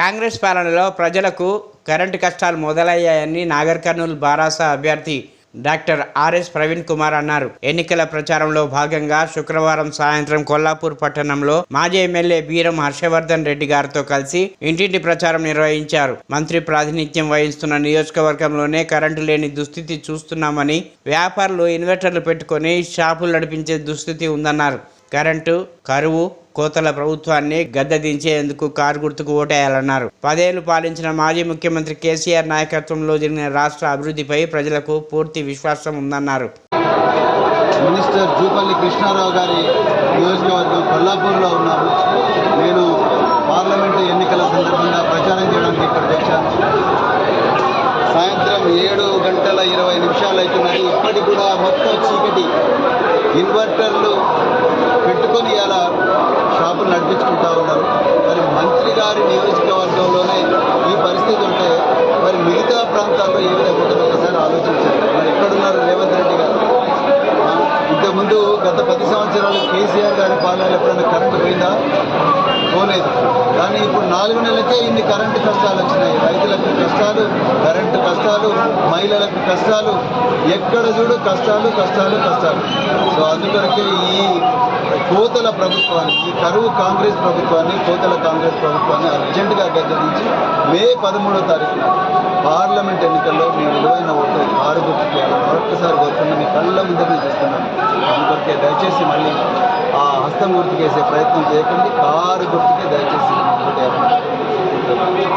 కాంగ్రెస్ పాలనలో ప్రజలకు కరెంటు కష్టాలు మొదలయ్యాయని నాగర్ కర్నూలు బారాసా అభ్యర్థి డాక్టర్ ఆర్ఎస్ ప్రవీణ్ కుమార్ అన్నారు. ఎన్నికల ప్రచారంలో భాగంగా శుక్రవారం సాయంత్రం కొల్లాపూర్ పట్టణంలో మాజీ ఎమ్మెల్యే బీరం హర్షవర్ధన్ రెడ్డి గారితో కలిసి ఇంటింటి ప్రచారం నిర్వహించారు. మంత్రి ప్రాతినిధ్యం వహిస్తున్న నియోజకవర్గంలోనే కరెంటు లేని దుస్థితి చూస్తున్నామని వ్యాపారులు ఇన్వర్టర్లు పెట్టుకొని షాపులు నడిపించే దుస్థితి ఉందన్నారు. కరెంటు కరువు కోతల ప్రభుత్వాన్ని గద్దెదించేందుకు కారు గుర్తుకు ఓటేయాలన్నారు. పదేళ్ళు పాలించిన మాజీ ముఖ్యమంత్రి కేసీఆర్ నాయకత్వంలో జరిగిన రాష్ట్ర అభివృద్ధిపై ప్రజలకు పూర్తి విశ్వాసం ఉందన్నారు. మినిస్టర్ జూపల్లి కృష్ణారావు గారి నియోజకవర్గం కొల్లాపూర్లో ఉన్నారు నేను పార్లమెంటు ఎన్నికల సందర్భంగా ప్రచారం చేయడానికి ఇక్కడికి వచ్చాను. సాయంత్రం ఏడు గంటల ఇరవై నిమిషాలు అవుతున్నది. ఇప్పటికి కూడా మొత్తం చీకటి. ఇన్వర్టర్లు పెట్టుకొని ఇలా షాపులు నడిపించుకుంటా ఉన్నారు. మరి మంత్రి గారి నియోజకవర్గంలోనే ఈ పరిస్థితి ఉంటే మరి మిగతా ప్రాంతాల్లో ఏ విధంగా ఉంటుందో ఒకసారి ఆలోచించారు మరి ఎక్కడున్నారు రేవంత్ రెడ్డి గారు? ఇంతకుముందు గత పది సంవత్సరాలు కేసీఆర్ గారి పాలనలో ఎప్పుడైనా కరెంటు పోయిందా? పోలేదు. కానీ ఇప్పుడు నాలుగు నెలలకే ఇన్ని కరెంటు కష్టాలు వచ్చినాయి. రైతులకు కష్టాలు కరెంటు కష్టాలు మహిళలకు కష్టాలు ఎక్కడ చూడు కష్టాలు కష్టాలు కష్టాలు. సో అందుకొరకే ఈ కోతల ప్రభుత్వానికి కరువు కాంగ్రెస్ ప్రభుత్వాన్ని కోతల కాంగ్రెస్ ప్రభుత్వాన్ని అర్జెంటుగా గద్దెదించి మే పదమూడో తారీఖున పార్లమెంట్ ఎన్నికల్లో మీ విలువైన ఓట్లు ఆరు గుర్తుకి మరొకసారి కోరుకున్న మీ కళ్ళ ముందరనే చూస్తున్నాను. అందుకొరకే దయచేసి మళ్ళీ ఆ హస్తం గుర్తుకేసే ప్రయత్నం చేయకండి. కారు గుర్తుకే దయచేసి